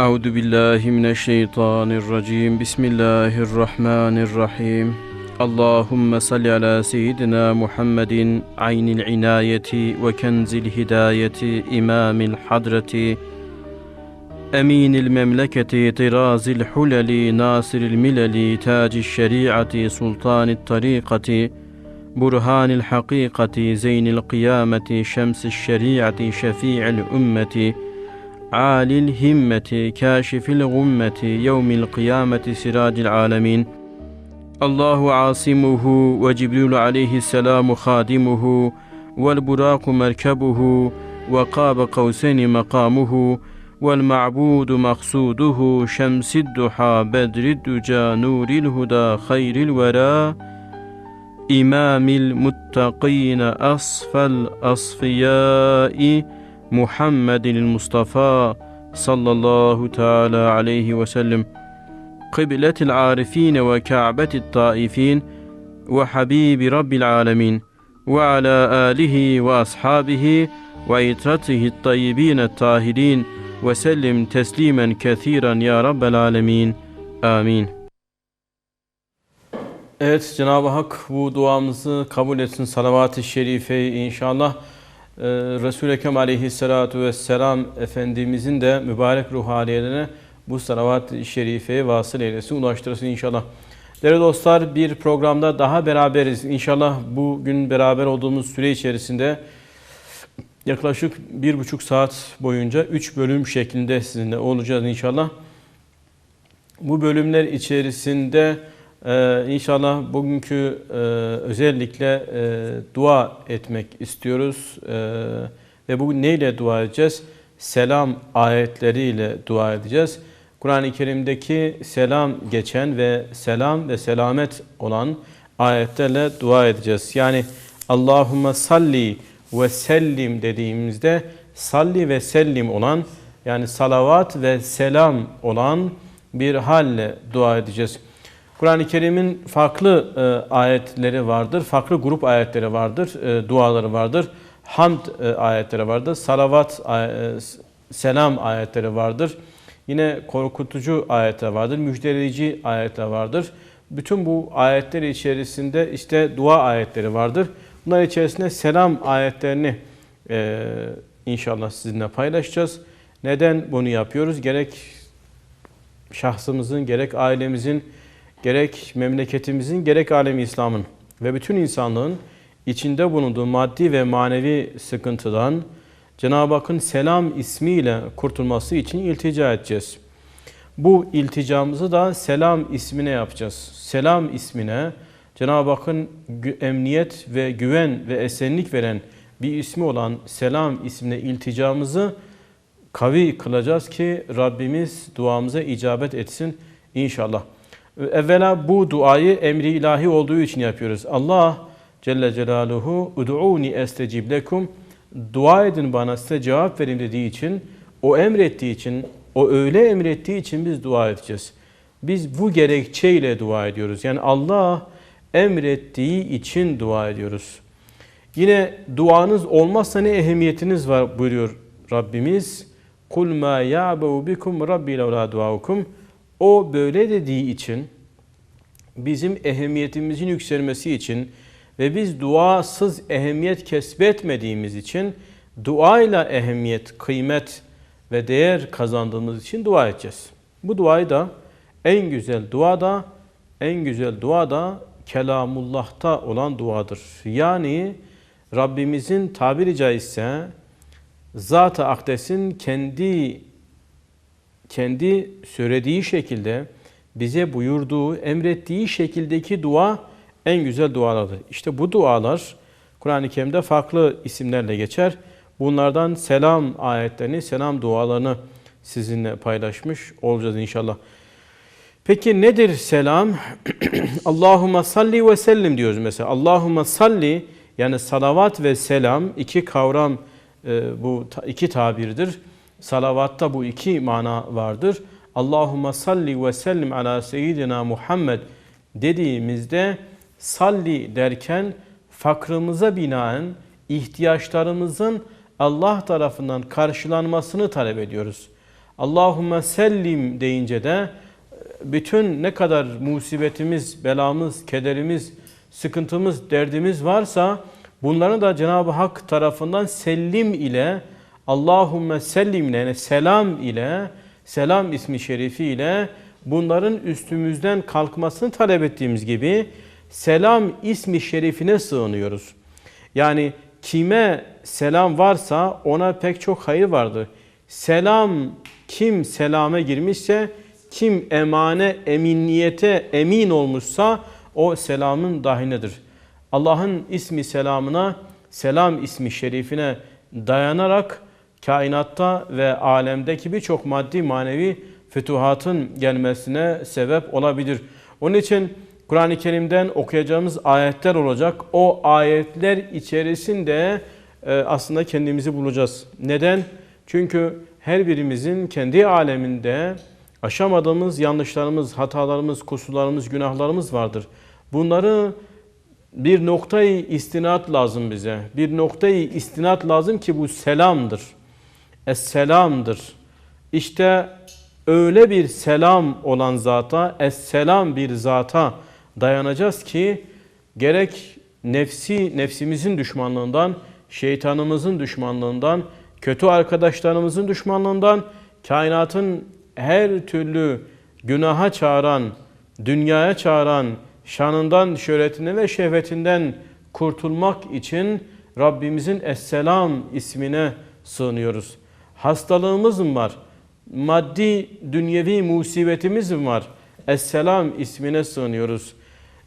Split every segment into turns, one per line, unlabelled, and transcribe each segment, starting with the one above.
أعوذ بالله من الشيطان الرجيم. بسم الله الرحمن الرحيم. اللهم صل على سيدنا محمد عين العناية وكنز الهداية إمام الحضرة أمين المملكة طراز الحلل ناصر الملل تاج الشريعة سلطان الطريقة برهان الحقيقة زين القيامة شمس الشريعة شفيع الأمة. عالي الهمة كاشف الغمة يوم القيامة سراج العالمين. الله عاصمه وجبريل عليه السلام خادمه والبراق مركبه وقاب قوسين مقامه والمعبود مقصوده شمس الضحى بدر الدجى نور الهدى خير الورى. إمام المتقين أصفى الأصفياء محمد المصطفى صلى الله تعالى عليه وسلم قبلة العارفين وكعبة الطائفين وحبيب رب العالمين وعلى آله وأصحابه وإترته الطيبين الطاهرين وسلم تسليما كثيرا يا رب العالمين آمين Evet Cenab-ı Hak bu duamızı kabul etsin. Salavat-ı şerife inşallah. Ee, Resul-i Ekrem aleyhissalatu vesselam Efendimizin de mübarek ruhaniyelerine bu salavat-ı şerifeye vasıl eylesin, ulaştırsın inşallah. Değerli dostlar bir programda daha beraberiz. İnşallah bugün beraber olduğumuz süre içerisinde yaklaşık bir buçuk saat boyunca üç bölüm şeklinde sizinle olacağız inşallah. Bu bölümler içerisinde ee, inşallah bugünkü e, özellikle e, dua etmek istiyoruz. E, ve bugün neyle dua edeceğiz? Selam ayetleriyle dua edeceğiz. Kur'an-ı Kerim'deki selam geçen ve selam ve selamet olan ayetlerle dua edeceğiz. Yani Allahümme salli ve sellim dediğimizde salli ve sellim olan yani salavat ve selam olan bir halle dua edeceğiz. Kur'an-ı Kerim'in farklı e, ayetleri vardır, farklı grup ayetleri vardır, e, duaları vardır, hamd e, ayetleri vardır, salavat, e, selam ayetleri vardır. Yine korkutucu ayetler vardır, müjdeleyici ayetler vardır. Bütün bu ayetler içerisinde işte dua ayetleri vardır. Bunlar içerisinde selam ayetlerini e, inşallah sizinle paylaşacağız. Neden bunu yapıyoruz? Gerek şahsımızın, gerek ailemizin, gerek memleketimizin gerek alemi İslam'ın ve bütün insanlığın içinde bulunduğu maddi ve manevi sıkıntıdan Cenab-ı Hakk'ın selam ismiyle kurtulması için iltica edeceğiz. Bu ilticamızı da selam ismine yapacağız. Selam ismine Cenab-ı Hakk'ın emniyet ve güven ve esenlik veren bir ismi olan selam ismine ilticamızı kavi kılacağız ki Rabbimiz duamıza icabet etsin inşallah. Evvela bu duayı emri ilahi olduğu için yapıyoruz. Allah Celle Celaluhu ud'uni estecib lekum dua edin bana size cevap verin dediği için o emrettiği için o öyle emrettiği için biz dua edeceğiz. Biz bu gerekçeyle dua ediyoruz. Yani Allah emrettiği için dua ediyoruz. Yine duanız olmazsa ne ehemmiyetiniz var buyuruyor Rabbimiz. Kul ma ya'bu bikum rabbi la duaukum. O böyle dediği için bizim ehemmiyetimizin yükselmesi için ve biz duasız ehemmiyet kesbetmediğimiz için duayla ehemmiyet, kıymet ve değer kazandığımız için dua edeceğiz. Bu duayı da en güzel dua da en güzel dua da kelamullah'ta olan duadır. Yani Rabbimizin tabiri caizse Zat-ı Akdes'in kendi kendi söylediği şekilde bize buyurduğu, emrettiği şekildeki dua en güzel dualardır. İşte bu dualar Kur'an-ı Kerim'de farklı isimlerle geçer. Bunlardan selam ayetlerini, selam dualarını sizinle paylaşmış olacağız inşallah. Peki nedir selam? Allahümme salli ve sellim diyoruz mesela. Allahümme salli yani salavat ve selam iki kavram e, bu iki tabirdir. Salavatta bu iki mana vardır. Allahümme salli ve sellim ala seyyidina Muhammed dediğimizde salli derken fakrımıza binaen ihtiyaçlarımızın Allah tarafından karşılanmasını talep ediyoruz. Allahümme sellim deyince de bütün ne kadar musibetimiz, belamız, kederimiz, sıkıntımız, derdimiz varsa bunları da Cenab-ı Hak tarafından sellim ile Allahümme sellim ile yani selam ile selam ismi şerifi ile bunların üstümüzden kalkmasını talep ettiğimiz gibi selam ismi şerifine sığınıyoruz. Yani kime selam varsa ona pek çok hayır vardır. Selam kim selame girmişse, kim emane, eminiyete emin olmuşsa o selamın dahinedir. Allah'ın ismi selamına, selam ismi şerifine dayanarak kainatta ve alemdeki birçok maddi manevi fütuhatın gelmesine sebep olabilir. Onun için Kur'an-ı Kerim'den okuyacağımız ayetler olacak. O ayetler içerisinde e, aslında kendimizi bulacağız. Neden? Çünkü her birimizin kendi aleminde aşamadığımız yanlışlarımız, hatalarımız, kusurlarımız, günahlarımız vardır. Bunları bir noktayı istinat lazım bize. Bir noktayı istinat lazım ki bu selamdır. Es-selamdır. İşte öyle bir selam olan zata, es-selam bir zata dayanacağız ki gerek nefsi, nefsimizin düşmanlığından, şeytanımızın düşmanlığından, kötü arkadaşlarımızın düşmanlığından, kainatın her türlü günaha çağıran, dünyaya çağıran, şanından, şöhretinden ve şehvetinden kurtulmak için Rabbimizin Esselam ismine sığınıyoruz. Hastalığımız mı var? Maddi, dünyevi musibetimiz mi var? Esselam ismine sığınıyoruz.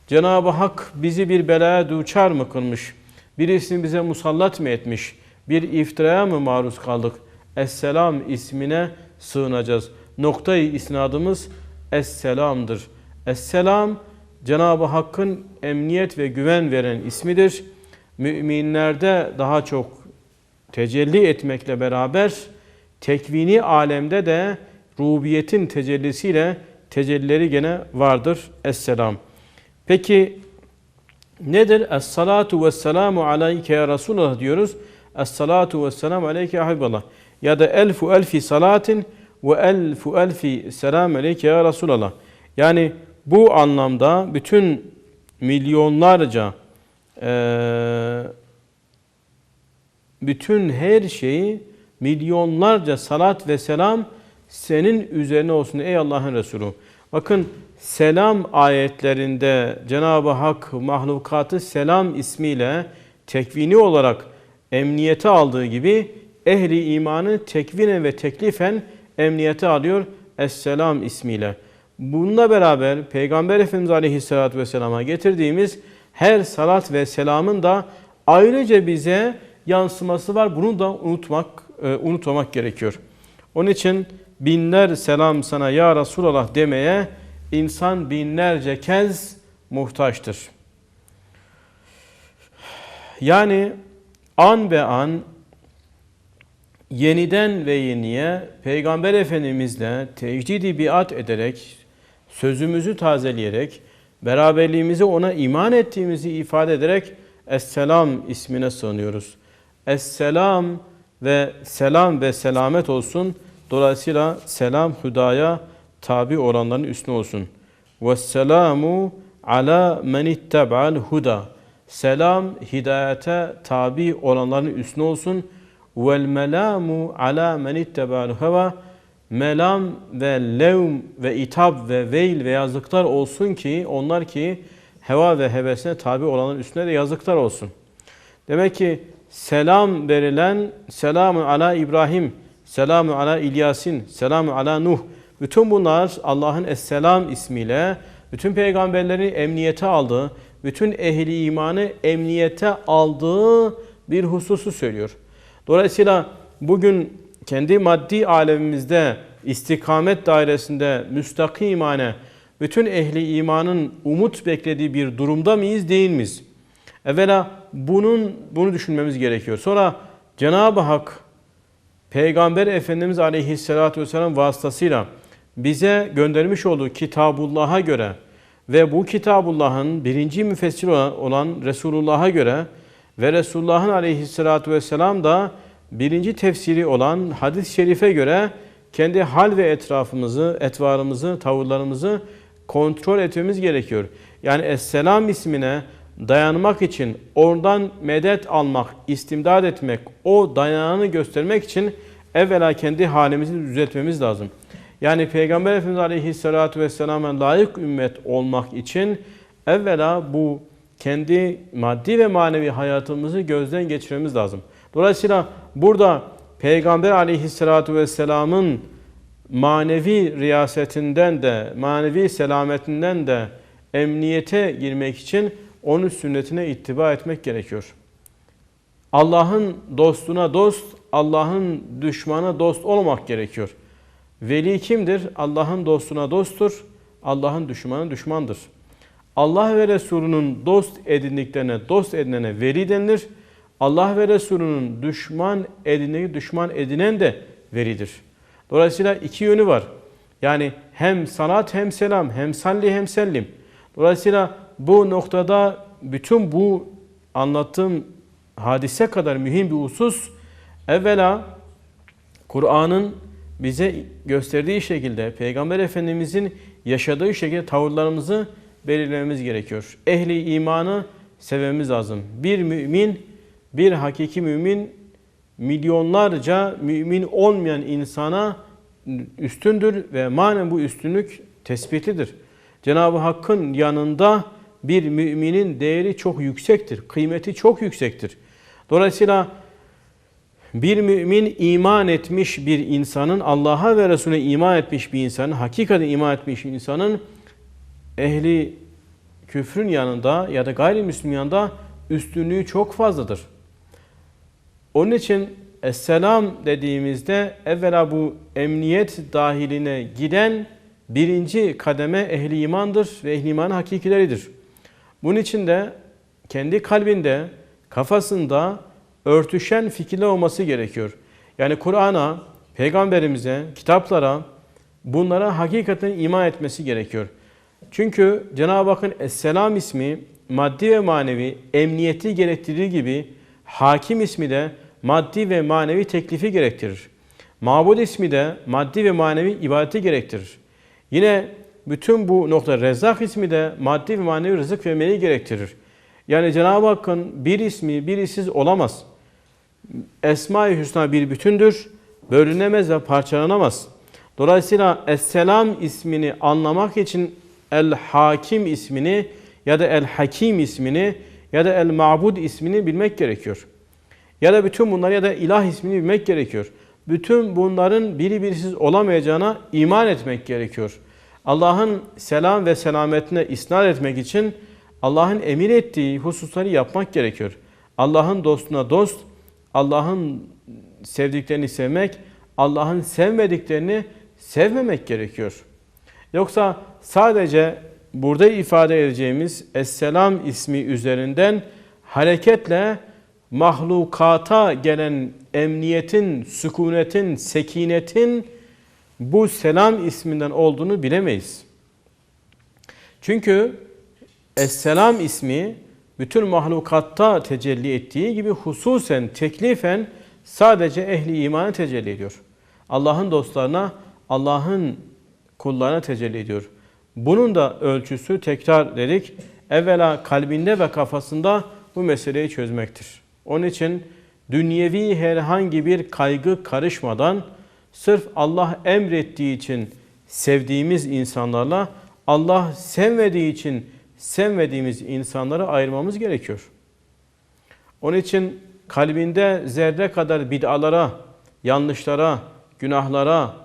Cenab-ı Hak bizi bir belaya duçar mı kılmış? Birisini bize musallat mı etmiş? Bir iftiraya mı maruz kaldık? Esselam ismine sığınacağız. Noktayı isnadımız Esselam'dır. Esselam Cenab-ı Hakk'ın emniyet ve güven veren ismidir. Müminlerde daha çok tecelli etmekle beraber tekvini alemde de rubiyetin tecellisiyle tecellileri gene vardır. Esselam. Peki nedir? Es-salatu ve selamu aleyke ya Resulallah diyoruz. Es-salatu ve selamu aleyke ya Habiballah. Ya da elfu elfi salatin ve elfu elfi selam aleyke ya Resulallah. Yani bu anlamda bütün milyonlarca bütün her şeyi milyonlarca salat ve selam senin üzerine olsun ey Allah'ın Resulü. Bakın selam ayetlerinde Cenab-ı Hak mahlukatı selam ismiyle tekvini olarak emniyete aldığı gibi ehli imanı tekvine ve teklifen emniyete alıyor Esselam ismiyle. Bununla beraber Peygamber Efendimiz Aleyhisselatü Vesselam'a getirdiğimiz her salat ve selamın da ayrıca bize yansıması var. Bunu da unutmak, unutmamak gerekiyor. Onun için binler selam sana ya Resulallah demeye insan binlerce kez muhtaçtır. Yani an be an yeniden ve yeniye Peygamber Efendimizle tecdidi biat ederek, sözümüzü tazeleyerek, beraberliğimizi ona iman ettiğimizi ifade ederek Esselam ismine sığınıyoruz. Esselam ve selam ve selamet olsun. Dolayısıyla selam hüdaya tabi olanların üstüne olsun. Vesselamu ala men itteba'al huda. Selam hidayete tabi olanların üstüne olsun. Vel melamu ala men itteba'al heva. Melam ve levm ve itab ve veil ve yazıklar olsun ki onlar ki heva ve hevesine tabi olanların üstüne de yazıklar olsun. Demek ki selam verilen selamun ala İbrahim, selamun ala İlyasin, selamun ala Nuh. Bütün bunlar Allah'ın Esselam ismiyle bütün peygamberlerin emniyete aldığı, bütün ehli imanı emniyete aldığı bir hususu söylüyor. Dolayısıyla bugün kendi maddi alemimizde istikamet dairesinde müstakimane bütün ehli imanın umut beklediği bir durumda mıyız değil miyiz? Evvela bunun bunu düşünmemiz gerekiyor. Sonra Cenab-ı Hak Peygamber Efendimiz Aleyhisselatü Vesselam vasıtasıyla bize göndermiş olduğu Kitabullah'a göre ve bu Kitabullah'ın birinci müfessir olan Resulullah'a göre ve Resulullah'ın Aleyhisselatü Vesselam da birinci tefsiri olan hadis-i şerife göre kendi hal ve etrafımızı, etvarımızı, tavırlarımızı kontrol etmemiz gerekiyor. Yani Esselam ismine dayanmak için, oradan medet almak, istimdad etmek, o dayanağını göstermek için evvela kendi halimizi düzeltmemiz lazım. Yani Peygamber Efendimiz Aleyhisselatü Vesselam'a layık ümmet olmak için evvela bu kendi maddi ve manevi hayatımızı gözden geçirmemiz lazım. Dolayısıyla burada Peygamber Aleyhisselatü Vesselam'ın manevi riyasetinden de, manevi selametinden de emniyete girmek için onun sünnetine ittiba etmek gerekiyor. Allah'ın dostuna dost, Allah'ın düşmanı dost olmak gerekiyor. Veli kimdir? Allah'ın dostuna dosttur, Allah'ın düşmanı düşmandır. Allah ve Resulünün dost edindiklerine, dost edinene veli denilir. Allah ve Resulünün düşman edindiği düşman edinen de velidir. Dolayısıyla iki yönü var. Yani hem salat hem selam, hem salli hem sellim. Dolayısıyla bu noktada bütün bu anlattığım hadise kadar mühim bir husus evvela Kur'an'ın bize gösterdiği şekilde Peygamber Efendimizin yaşadığı şekilde tavırlarımızı belirlememiz gerekiyor. Ehli imanı sevmemiz lazım. Bir mümin, bir hakiki mümin milyonlarca mümin olmayan insana üstündür ve manen bu üstünlük tespitlidir. Cenab-ı Hakk'ın yanında bir müminin değeri çok yüksektir, kıymeti çok yüksektir. Dolayısıyla bir mümin iman etmiş bir insanın, Allah'a ve Resulüne iman etmiş bir insanın, hakikaten iman etmiş bir insanın ehli küfrün yanında ya da gayrimüslim yanında üstünlüğü çok fazladır. Onun için Esselam dediğimizde evvela bu emniyet dahiline giden birinci kademe ehli imandır ve ehli imanın hakikileridir. Bunun için de kendi kalbinde, kafasında örtüşen fikirler olması gerekiyor. Yani Kur'an'a, peygamberimize, kitaplara bunlara hakikaten iman etmesi gerekiyor. Çünkü Cenab-ı Hakk'ın Esselam ismi maddi ve manevi emniyeti gerektirdiği gibi hakim ismi de maddi ve manevi teklifi gerektirir. Mabud ismi de maddi ve manevi ibadeti gerektirir. Yine bütün bu nokta Rezzak ismi de maddi ve manevi rızık vermeyi gerektirir. Yani Cenab-ı Hakk'ın bir ismi birisiz olamaz. Esma-i Hüsna bir bütündür, bölünemez ve parçalanamaz. Dolayısıyla Esselam ismini anlamak için El-Hakim ismini ya da El-Hakim ismini ya da El-Ma'bud ismini bilmek gerekiyor. Ya da bütün bunlar ya da ilah ismini bilmek gerekiyor. Bütün bunların biri birisiz olamayacağına iman etmek gerekiyor. Allah'ın selam ve selametine isnat etmek için Allah'ın emir ettiği hususları yapmak gerekiyor. Allah'ın dostuna dost, Allah'ın sevdiklerini sevmek, Allah'ın sevmediklerini sevmemek gerekiyor. Yoksa sadece burada ifade edeceğimiz Esselam ismi üzerinden hareketle mahlukata gelen emniyetin, sükunetin, sekinetin bu selam isminden olduğunu bilemeyiz. Çünkü Esselam ismi bütün mahlukatta tecelli ettiği gibi hususen teklifen sadece ehli imana tecelli ediyor. Allah'ın dostlarına, Allah'ın kullarına tecelli ediyor. Bunun da ölçüsü tekrar dedik. Evvela kalbinde ve kafasında bu meseleyi çözmektir. Onun için dünyevi herhangi bir kaygı karışmadan sırf Allah emrettiği için sevdiğimiz insanlarla Allah sevmediği için sevmediğimiz insanları ayırmamız gerekiyor. Onun için kalbinde zerre kadar bid'alara, yanlışlara, günahlara,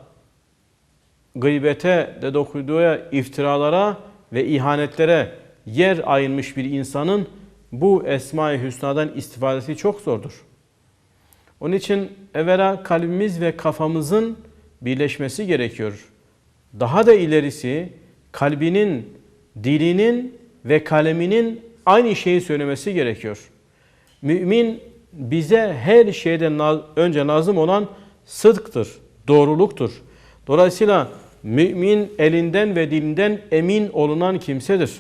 gıybete, dedikoduya, iftiralara ve ihanetlere yer ayırmış bir insanın bu Esma-i Hüsna'dan istifadesi çok zordur. Onun için evvela kalbimiz ve kafamızın birleşmesi gerekiyor. Daha da ilerisi kalbinin, dilinin ve kaleminin aynı şeyi söylemesi gerekiyor. Mümin bize her şeyden önce lazım olan sıdktır, doğruluktur. Dolayısıyla mümin elinden ve dilinden emin olunan kimsedir.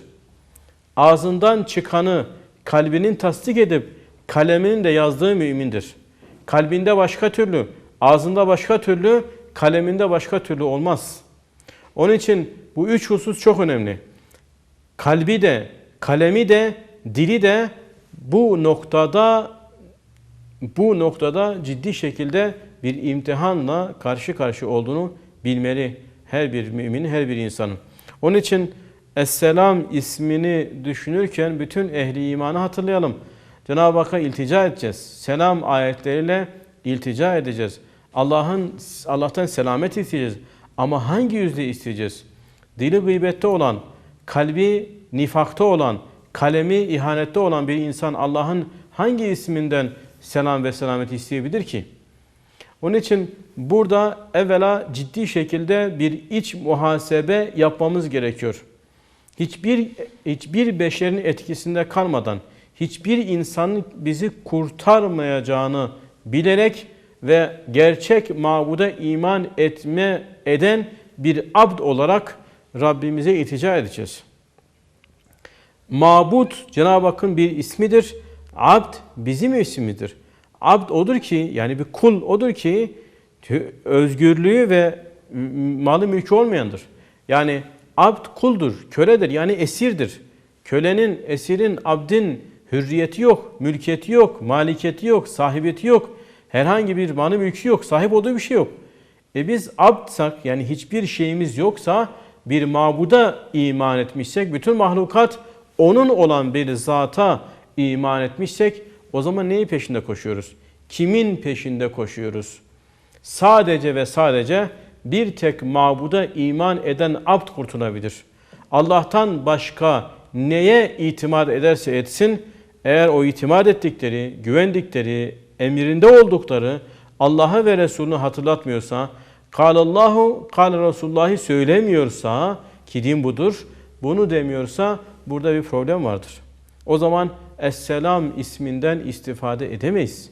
Ağzından çıkanı kalbinin tasdik edip kaleminin de yazdığı mümindir. Kalbinde başka türlü, ağzında başka türlü, kaleminde başka türlü olmaz. Onun için bu üç husus çok önemli. Kalbi de, kalemi de, dili de bu noktada bu noktada ciddi şekilde bir imtihanla karşı karşı olduğunu bilmeli her bir müminin, her bir insanın. Onun için Esselam ismini düşünürken bütün ehli imanı hatırlayalım. Cenab-ı Hakk'a iltica edeceğiz. Selam ayetleriyle iltica edeceğiz. Allah'ın Allah'tan selamet isteyeceğiz. Ama hangi yüzle isteyeceğiz? Dili gıybette olan, kalbi nifakta olan, kalemi ihanette olan bir insan Allah'ın hangi isminden selam ve selamet isteyebilir ki? Onun için burada evvela ciddi şekilde bir iç muhasebe yapmamız gerekiyor. Hiçbir hiçbir beşerin etkisinde kalmadan, hiçbir insanın bizi kurtarmayacağını bilerek ve gerçek mabuda iman etme eden bir abd olarak Rabbimize itica edeceğiz. Mabud Cenab-ı Hakk'ın bir ismidir. Abd bizim ismidir. Abd odur ki yani bir kul odur ki özgürlüğü ve malı mülkü olmayandır. Yani abd kuldur, köledir yani esirdir. Kölenin, esirin, abdin hürriyeti yok, mülkiyeti yok, malikiyeti yok, sahibiyeti yok. Herhangi bir malı mülkü yok, sahip olduğu bir şey yok. E biz abdsak yani hiçbir şeyimiz yoksa bir mabuda iman etmişsek, bütün mahlukat onun olan bir zata iman etmişsek o zaman neyi peşinde koşuyoruz? Kimin peşinde koşuyoruz? Sadece ve sadece bir tek mabuda iman eden abd kurtulabilir. Allah'tan başka neye itimat ederse etsin, eğer o itimat ettikleri, güvendikleri, emrinde oldukları Allah'ı ve Resulünü hatırlatmıyorsa, Kalallahu, kal Resulullah'ı söylemiyorsa ki din budur, bunu demiyorsa burada bir problem vardır. O zaman Esselam isminden istifade edemeyiz.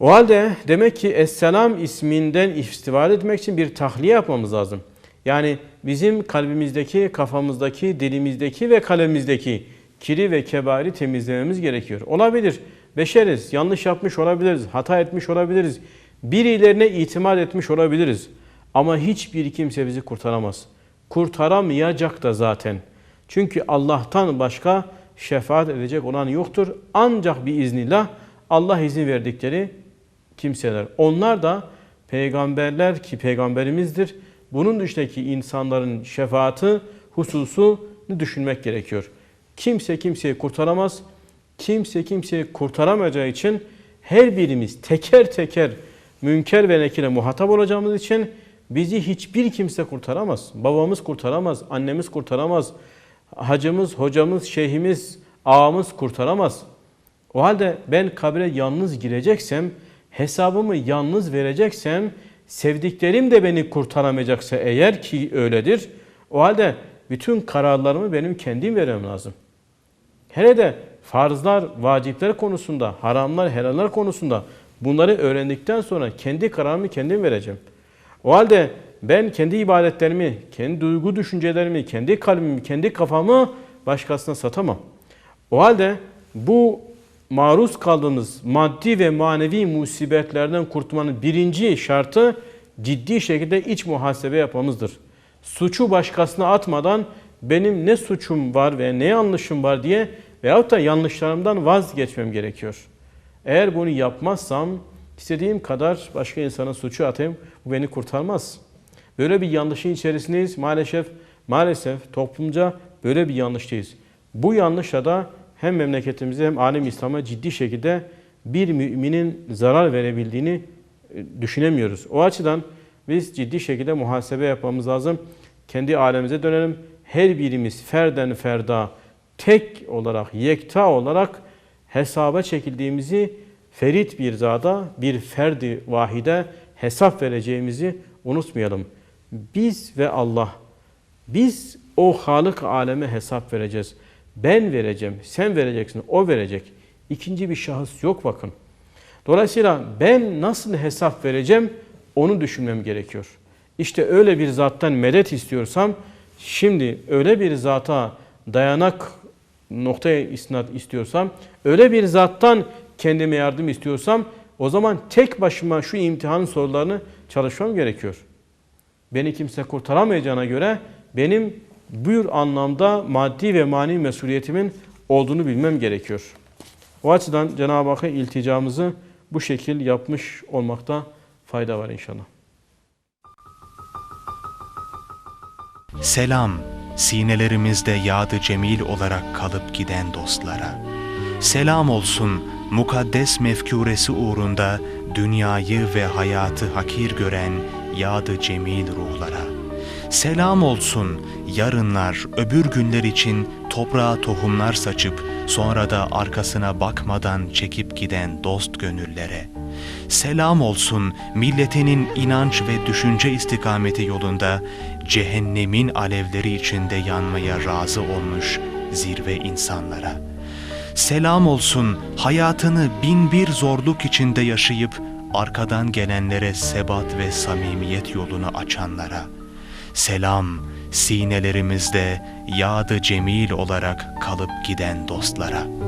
O halde demek ki Esselam isminden istifade etmek için bir tahliye yapmamız lazım. Yani bizim kalbimizdeki, kafamızdaki, dilimizdeki ve kalemimizdeki kiri ve kebari temizlememiz gerekiyor. Olabilir. Beşeriz. Yanlış yapmış olabiliriz. Hata etmiş olabiliriz. Birilerine itimat etmiş olabiliriz. Ama hiçbir kimse bizi kurtaramaz. Kurtaramayacak da zaten. Çünkü Allah'tan başka şefaat edecek olan yoktur. Ancak bir iznillah Allah izin verdikleri kimseler. Onlar da peygamberler ki peygamberimizdir. Bunun dışındaki insanların şefaati hususunu düşünmek gerekiyor. Kimse kimseyi kurtaramaz. Kimse kimseyi kurtaramayacağı için her birimiz teker teker münker ve nekire muhatap olacağımız için bizi hiçbir kimse kurtaramaz. Babamız kurtaramaz, annemiz kurtaramaz, hacımız, hocamız, şeyhimiz, ağamız kurtaramaz. O halde ben kabre yalnız gireceksem, hesabımı yalnız vereceksem, sevdiklerim de beni kurtaramayacaksa eğer ki öyledir, o halde bütün kararlarımı benim kendim vermem lazım. Hele de farzlar, vacipler konusunda, haramlar, helaller konusunda bunları öğrendikten sonra kendi kararımı kendim vereceğim. O halde ben kendi ibadetlerimi, kendi duygu düşüncelerimi, kendi kalbimi, kendi kafamı başkasına satamam. O halde bu maruz kaldığımız maddi ve manevi musibetlerden kurtulmanın birinci şartı ciddi şekilde iç muhasebe yapmamızdır. Suçu başkasına atmadan benim ne suçum var ve ne yanlışım var diye veyahut da yanlışlarımdan vazgeçmem gerekiyor. Eğer bunu yapmazsam istediğim kadar başka insana suçu atayım bu beni kurtarmaz. Böyle bir yanlışın içerisindeyiz. Maalesef maalesef toplumca böyle bir yanlıştayız. Bu yanlışla da hem memleketimize hem alem İslam'a ciddi şekilde bir müminin zarar verebildiğini e, düşünemiyoruz. O açıdan biz ciddi şekilde muhasebe yapmamız lazım. Kendi alemize dönelim. Her birimiz ferden ferda tek olarak, yekta olarak hesaba çekildiğimizi ferit bir zada, bir ferdi vahide hesap vereceğimizi unutmayalım. Biz ve Allah, biz o Halık aleme hesap vereceğiz. Ben vereceğim, sen vereceksin, o verecek. İkinci bir şahıs yok bakın. Dolayısıyla ben nasıl hesap vereceğim onu düşünmem gerekiyor. İşte öyle bir zattan medet istiyorsam şimdi öyle bir zata dayanak noktaya isnat istiyorsam öyle bir zattan kendime yardım istiyorsam o zaman tek başıma şu imtihan sorularını çalışmam gerekiyor. Beni kimse kurtaramayacağına göre benim bu anlamda maddi ve manevi mesuliyetimin olduğunu bilmem gerekiyor. O açıdan Cenab-ı Hakk'a ilticamızı bu şekil yapmış olmakta fayda var inşallah.
Selam, sinelerimizde yadı cemil olarak kalıp giden dostlara. Selam olsun mukaddes mefkuresi uğrunda dünyayı ve hayatı hakir gören yadı cemil ruhlara. Selam olsun yarınlar, öbür günler için toprağa tohumlar saçıp sonra da arkasına bakmadan çekip giden dost gönüllere. Selam olsun milletinin inanç ve düşünce istikameti yolunda cehennemin alevleri içinde yanmaya razı olmuş zirve insanlara. Selam olsun hayatını bin bir zorluk içinde yaşayıp arkadan gelenlere sebat ve samimiyet yolunu açanlara. Selam sinelerimizde yadı cemil olarak kalıp giden dostlara.''